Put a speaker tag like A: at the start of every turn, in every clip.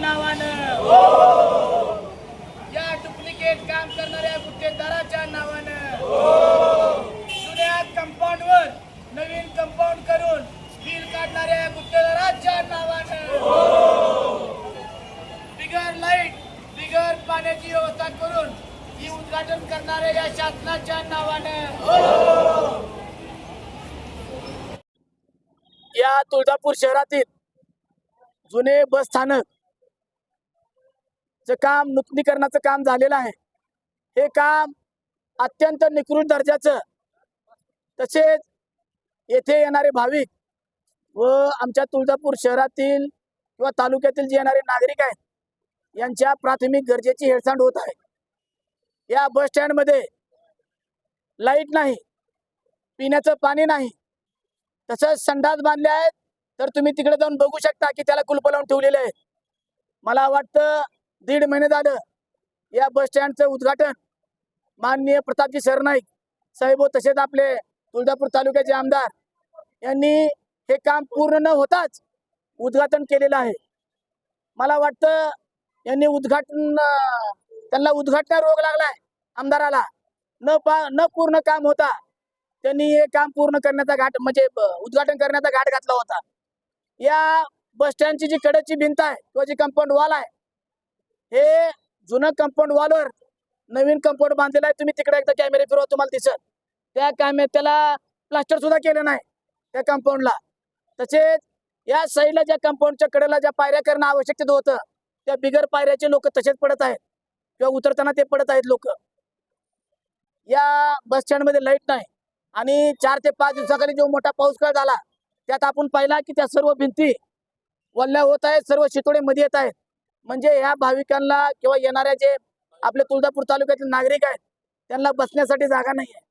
A: नावानं? या डुप्लिकेट काम करणाऱ्या गुत्तेदाराच्या नावानं. जुन्या कंपाऊंड वर नवीन कंपाऊंड करून बिल काढणाऱ्या गुत्तेदाराच्या नावानं. बिगर लाइट बिगर पाण्याची व्यवस्था करून ही उद्घाटन करणाऱ्या या शासनाच्या नावानं. या तुळजापूर शहरातील जुने बस स्थानक जे काम नूतनीकरणाचं काम झालेलं आहे हे काम अत्यंत निकृष्ट दर्जाचं तसेच येथे येणारे भाविक व आमच्या तुळजापूर शहरातील किंवा तालुक्यातील जे येणारे नागरिक आहेत यांच्या प्राथमिक गरजेची हेळसांड होत आहे. या बस स्टँडमध्ये लाइट नाही पिण्याचं पाणी नाही तसंच संडास बांधले आहेत तर तुम्ही तिकडे जाऊन बघू शकता की त्याला कुलप लावून ठेवलेले आहेत. मला वाटतं दीड महिने झालं. या बस स्टँडचं उद्घाटन माननीय प्रतापजी सरनाईक साहेब व तसेच आपले तुळजापूर तालुक्याचे आमदार यांनी हे काम पूर्ण न होताच उद्घाटन केलेलं आहे. मला वाटतं यांनी उद्घाटन त्यांना उद्घाटना रोग लागलाय आमदाराला. न पा न पूर्ण काम होता. त्यांनी हे काम पूर्ण करण्याचा घाट म्हणजे उद्घाटन करण्याचा घाट घातला होता. या बस स्टँडची जी कडेची भिंत आहे किंवा जी कंपाऊंड वॉल आहे हे जुनं कंपाऊंड वॉलवर नवीन कंपाऊंड बांधलेलं आहे. तुम्ही तिकडे एकदा कॅमेरे फिरवा तुम्हाला दिसत त्या कॅमे त्याला प्लास्टर सुद्धा केलं नाही त्या कंपाऊंडला तसेच या साईडला ज्या कंपाऊंडच्या कडेला ज्या पायऱ्या करणं आवश्यक होतं त्या बिगर पायऱ्याचे लोक तसेच पडत आहेत. किंवा उतरताना ते पडत आहेत लोक. या बस स्टँडमध्ये लाइट नाही. आणि चार ते पाच दिवसाखाली जो मोठा पाऊस काळ झाला त्यात आपण पाहिला की त्या सर्व भिंती वल्ल्या होत आहेत सर्व शितोडे मध्ये येत आहेत. म्हणजे या भाविकांना किंवा येणाऱ्या जे आपले तुळजापूर तालुक्यातील नागरिक आहेत त्यांना बसण्यासाठी जागा नाही आहे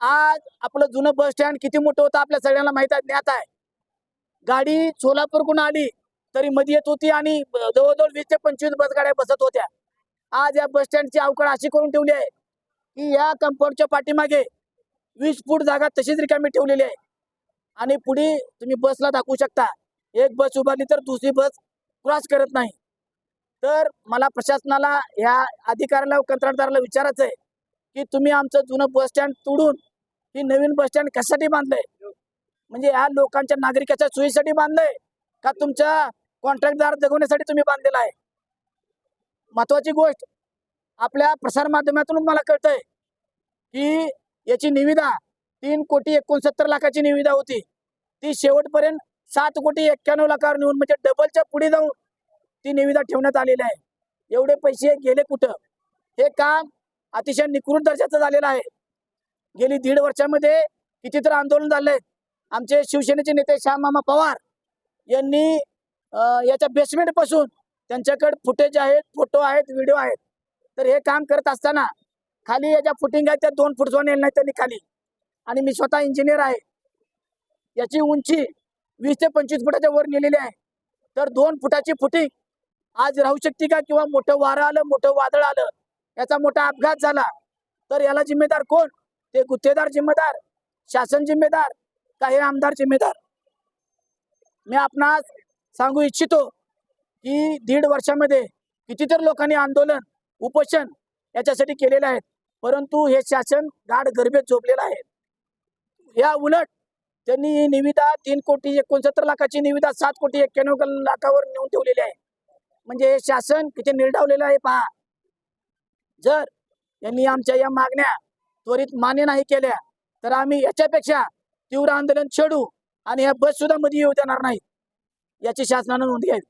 A: आज आपलं जुनं बस स्टँड किती मोठं होतं आपल्या सगळ्यांना माहीत आहे ज्ञात आहे. गाडी सोलापूरकडून आली तरी मध्ये येत होती आणि जवळजवळ वीस ते पंचवीस बस गाड्या बसत होत्या. आज या बस स्टँडची अवकाळ अशी करून ठेवली आहे की या कंपाऊंडच्या पाठीमागे वीस फूट जागा तशीच रिकामी ठेवलेली आहे. आणि पुढे तुम्ही बसला दाखवू शकता. एक बस उभारली तर दुसरी बस क्रॉस करत नाही. तर मला प्रशासनाला ह्या अधिकाऱ्याला कंत्राटदाराला विचारायचं आहे की तुम्ही आमचं जुनं बस स्टँड तोडून ही नवीन बस स्टँड कशासाठी बांधलंय? म्हणजे ह्या लोकांच्या नागरिकाच्या सोयीसाठी बांधलंय का तुमच्या कॉन्ट्रॅक्टदार जगवण्यासाठी तुम्ही बांधलेला आहे? महत्वाची गोष्ट आपल्या प्रसारमाध्यमातून मला कळतंय की याची निविदा तीन कोटी एकोणसत्तर लाखाची निविदा होती. ती शेवटपर्यंत सात कोटी एक्क्याण्णव लाखावर नेऊन म्हणजे डबलच्या पुढे जाऊन ती निविदा ठेवण्यात आलेली आहे. एवढे पैसे गेले कुठं? हे काम अतिशय निकृत दर्जाचं झालेलं आहे. गेली दीड वर्षामध्ये कितीतर आंदोलन झाले आमचे शिवसेनेचे नेते श्याममामा पवार यांनी याच्या बेसमेंटपासून त्यांच्याकडे फुटेज आहेत फोटो आहेत व्हिडिओ आहेत. तर हे काम करत असताना खाली याच्या फुटिंग आहेत त्या दोन फूट जाऊन येईल नाही त्यांनी खाली. आणि मी स्वतः इंजिनियर आहे. याची उंची वीस ते पंचवीस फुटाच्या वर नेलेली आहे. तर दोन फुटाची फुटी आज राहू शकते का? किंवा मोठं वारं आलं मोठं वादळ आलं याचा मोठा अपघात झाला तर याला जिम्मेदार कोण? ते गुत्तेदार जिम्मेदार शासन जिम्मेदार का हे आमदार जिम्मेदार? मी आपणास सांगू इच्छितो की दीड वर्षामध्ये कितीतरी लोकांनी आंदोलन उपोषण याच्यासाठी केलेले आहेत परंतु हे शासन गाढ गरबेत झोपलेलं आहे. या उलट त्यांनी निविदा तीन कोटी एकोणसत्तर लाखाची निविदा सात कोटी एक्क्याण्णव लाखावर नेऊन ठेवलेली आहे. म्हणजे शासन किती निर्डावलेलं आहे पहा. जर यांनी आमच्या या मागण्या त्वरित मान्य नाही केल्या तर आम्ही याच्यापेक्षा तीव्र आंदोलन छेडू आणि या बस सुद्धा मध्ये येऊ देणार नाही. याची शासनानं नोंद घ्यावी.